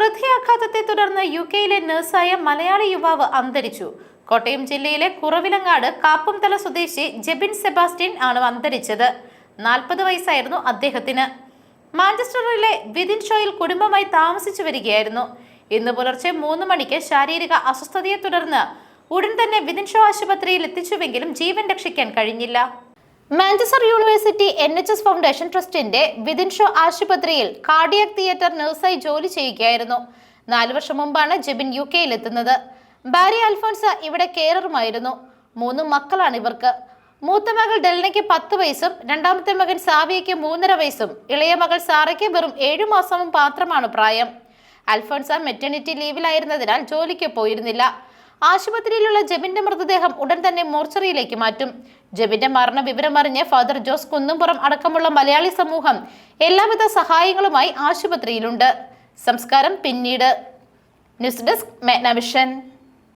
ഹൃദയാഘാതത്തെ തുടർന്ന് യു കെയിലെ നഴ്സായ മലയാളി യുവാവ് അന്തരിച്ചു. കോട്ടയം ജില്ലയിലെ കുറവിലങ്ങാട് കാപ്പുംതല സ്വദേശി ജെബിൻ സെബാസ്റ്റ്യൻ ആണ് അന്തരിച്ചത്. നാൽപ്പത് വയസ്സായിരുന്നു അദ്ദേഹത്തിന്. മാഞ്ചസ്റ്ററിലെ വിതിൻ ഷോയിൽ കുടുംബമായി താമസിച്ചു വരികയായിരുന്നു. ഇന്ന് പുലർച്ചെ മൂന്ന് മണിക്ക് ശാരീരിക അസ്വസ്ഥതയെ തുടർന്ന് ഉടൻ തന്നെ വിതിൻ ഷോ ആശുപത്രിയിൽ എത്തിച്ചുവെങ്കിലും ജീവൻ രക്ഷിക്കാൻ കഴിഞ്ഞില്ല. Manchester university N H S foundation ട്രസ്റ്റിന്റെ വിതിൻ ഷോ ആശുപത്രിയിൽ കാർഡിയക് തിയേറ്റർ നഴ്സായി ജോലി ചെയ്യുകയായിരുന്നു. നാലു വർഷം മുമ്പാണ് ജെബിൻ യു കെയിൽ എത്തുന്നത് ബാരി അൽഫോൺസ ഇവിടെ കെയറുമായിരുന്നു മൂന്ന് മക്കളാണ് ഇവർക്ക്. മൂത്ത മകൾ ഡെൽനയ്ക്ക് പത്ത് വയസ്സും രണ്ടാമത്തെ മകൻ സാവിയയ്ക്ക് മൂന്നര വയസ്സും. ഇളയ മകൾ സാറയ്ക്ക് വെറും ഏഴു മാസവും മാത്രമാണ് പ്രായം. അൽഫോൻസ മെറ്റേണിറ്റി ലീവിലായിരുന്നതിനാൽ ജോലിക്ക് പോയിരുന്നില്ല. ആശുപത്രിയിലുള്ള ജെബിന്റെ മൃതദേഹം ഉടൻ തന്നെ മോർച്ചറിയിലേക്ക് മാറ്റും. ജെബിന്റെ മരണ വിവരമറിഞ്ഞ് ഫാദർ ജോസ് കുന്നുംപുറം അടക്കമുള്ള മലയാളി സമൂഹം എല്ലാവിധ സഹായങ്ങളുമായി ആശുപത്രിയിലുണ്ട്. സംസ്കാരം പിന്നീട്. News desk മേഗ്നവിഷൻ